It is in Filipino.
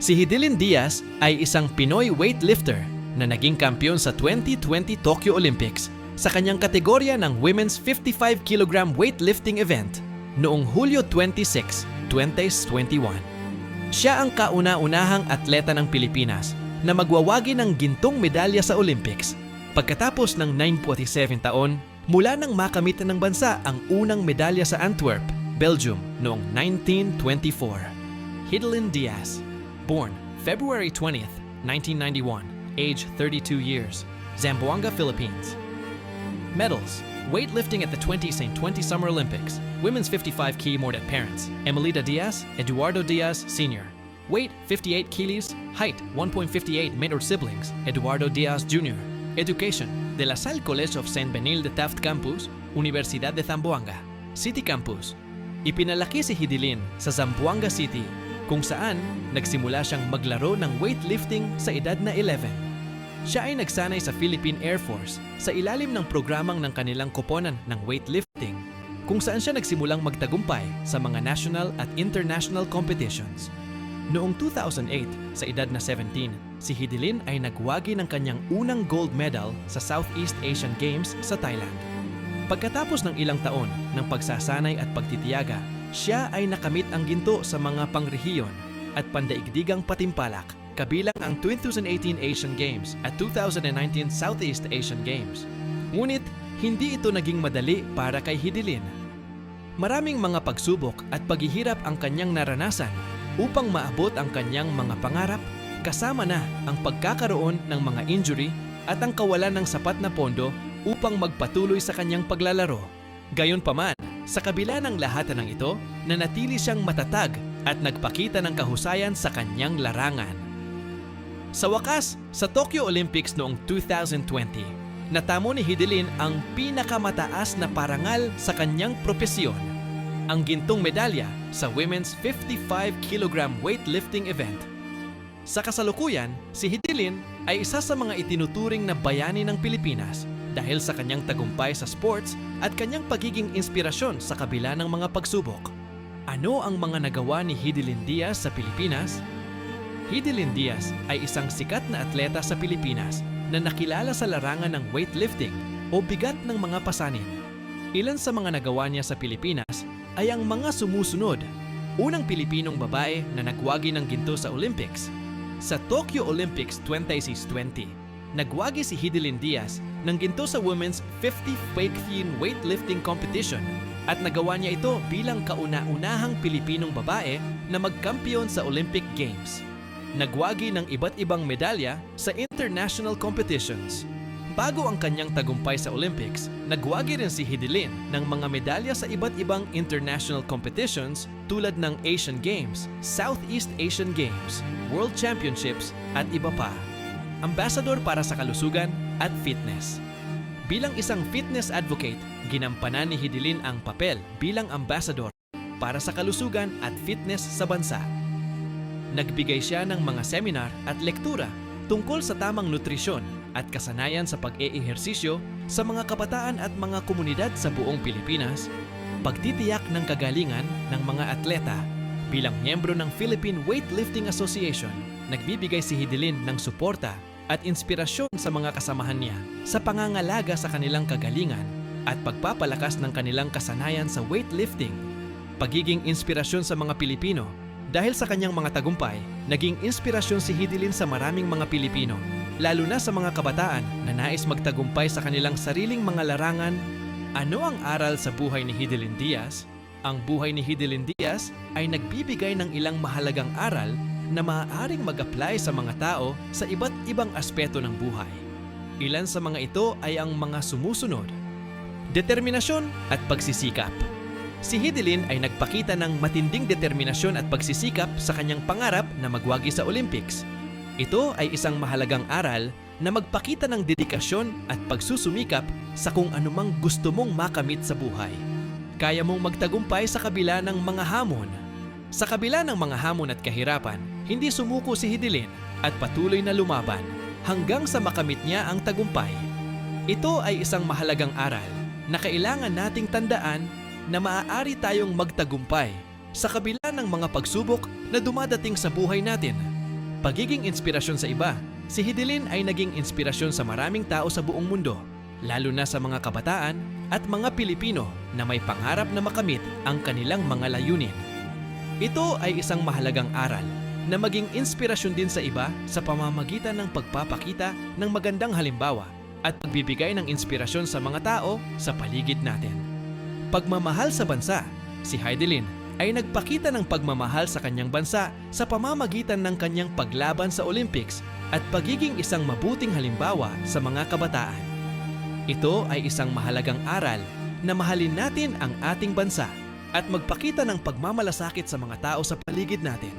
Si Hidilyn Diaz ay isang Pinoy weightlifter na naging kampiyon sa 2020 Tokyo Olympics sa kanyang kategorya ng Women's 55 kg weightlifting event noong Hulyo 26, 2021. Siya ang kauna-unahang atleta ng Pilipinas na magwawagi ng gintong medalya sa Olympics pagkatapos ng 97 taon mula nang makamit ng bansa ang unang medalya sa Antwerp, Belgium noong 1924. Hidilyn Diaz, born February 20th, 1991, age 32 years, Zamboanga, Philippines. Medals Weightlifting at the 20 St. 20 Summer Olympics. Women's 55 key mordet parents. Emelita Diaz, Eduardo Diaz, Sr. Weight 58 kilos. Height 1.58 menor siblings. Eduardo Diaz Jr. Education De La Salle College of St. Benil de Taft Campus, Universidad de Zamboanga. City Campus. Ipinalaki si Hidilyn sa Zamboanga City kung saan nagsimula siyang maglaro ng weightlifting sa edad na 11. Siya ay nagsanay sa Philippine Air Force sa ilalim ng programang ng kanilang koponan ng weightlifting kung saan siya nagsimulang magtagumpay sa mga national at international competitions. Noong 2008, sa edad na 17, si Hidilyn ay nagwagi ng kanyang unang gold medal sa Southeast Asian Games sa Thailand. Pagkatapos ng ilang taon ng pagsasanay at pagtitiyaga, siya ay nakamit ang ginto sa mga pangrehiyon at pandaigdigang patimpalak kabilang ang 2018 Asian Games at 2019 Southeast Asian Games. Ngunit, hindi ito naging madali para kay Hidilyn. Maraming mga pagsubok at paghihirap ang kanyang naranasan upang maabot ang kanyang mga pangarap kasama na ang pagkakaroon ng mga injury at ang kawalan ng sapat na pondo upang magpatuloy sa kanyang paglalaro. Gayunpaman, sa kabila ng lahat ng ito, nanatili siyang matatag at nagpakita ng kahusayan sa kanyang larangan. Sa wakas, sa Tokyo Olympics noong 2020, natamo ni Hidilyn ang pinakamataas na parangal sa kanyang propesyon, ang gintong medalya sa Women's 55 kg weightlifting event. Sa kasalukuyan, si Hidilyn ay isa sa mga itinuturing na bayani ng Pilipinas dahil sa kanyang tagumpay sa sports at kanyang pagiging inspirasyon sa kabila ng mga pagsubok. Ano ang mga nagawa ni Hidilyn Diaz sa Pilipinas? Hidilyn Diaz ay isang sikat na atleta sa Pilipinas na nakilala sa larangan ng weightlifting o bigat ng mga pasanin. Ilan sa mga nagawa niya sa Pilipinas ay ang mga sumusunod. Unang Pilipinong babae na nagwagi ng ginto sa Olympics. Sa Tokyo Olympics 2020, nagwagi si Hidilyn Diaz ng ginto sa Women's 50 fake thin weightlifting competition at nagawa niya ito bilang kauna-unahang Pilipinong babae na magkampiyon sa Olympic Games. Nagwagi ng iba't ibang medalya sa international competitions. Bago ang kanyang tagumpay sa Olympics, nagwagi rin si Hidilyn ng mga medalya sa iba't ibang international competitions tulad ng Asian Games, Southeast Asian Games, World Championships at iba pa. Ambassador para sa kalusugan at fitness. Bilang isang fitness advocate, ginampanan ni Hidilyn ang papel bilang ambassador para sa kalusugan at fitness sa bansa. Nagbigay siya ng mga seminar at lektura tungkol sa tamang nutrisyon at kasanayan sa pag-eehersisyo sa mga kabataan at mga komunidad sa buong Pilipinas, pagtitiyak ng kagalingan ng mga atleta. Bilang miyembro ng Philippine Weightlifting Association, nagbibigay si Hidilyn ng suporta at inspirasyon sa mga kasamahan niya sa pangangalaga sa kanilang kagalingan at pagpapalakas ng kanilang kasanayan sa weightlifting. Pagiging inspirasyon sa mga Pilipino dahil sa kanyang mga tagumpay, naging inspirasyon si Hidilyn sa maraming mga Pilipino, lalo na sa mga kabataan na nais magtagumpay sa kanilang sariling mga larangan. Ano ang aral sa buhay ni Hidilyn Diaz? Ang buhay ni Hidilyn Diaz ay nagbibigay ng ilang mahalagang aral na maaaring mag-apply sa mga tao sa iba't ibang aspeto ng buhay. Ilan sa mga ito ay ang mga sumusunod. Determinasyon at pagsisikap. Si Hidilyn ay nagpakita ng matinding determinasyon at pagsisikap sa kanyang pangarap na magwagi sa Olympics. Ito ay isang mahalagang aral na magpakita ng dedikasyon at pagsusumikap sa kung anumang gusto mong makamit sa buhay. Kaya mong magtagumpay sa kabila ng mga hamon. Sa kabila ng mga hamon at kahirapan, hindi sumuko si Hidilyn at patuloy na lumaban hanggang sa makamit niya ang tagumpay. Ito ay isang mahalagang aral na kailangan nating tandaan na maaari tayong magtagumpay sa kabila ng mga pagsubok na dumadating sa buhay natin. pagiging inspirasyon sa iba, si Hidilyn ay naging inspirasyon sa maraming tao sa buong mundo, lalo na sa mga kabataan at mga Pilipino na may pangarap na makamit ang kanilang mga layunin. Ito ay isang mahalagang aral na maging inspirasyon din sa iba sa pamamagitan ng pagpapakita ng magandang halimbawa at pagbibigay ng inspirasyon sa mga tao sa paligid natin. Pagmamahal sa bansa, si Heidelin ay nagpakita ng pagmamahal sa kanyang bansa sa pamamagitan ng kanyang paglaban sa Olympics at pagiging isang mabuting halimbawa sa mga kabataan. Ito ay isang mahalagang aral na mahalin natin ang ating bansa at magpakita ng pagmamalasakit sa mga tao sa paligid natin.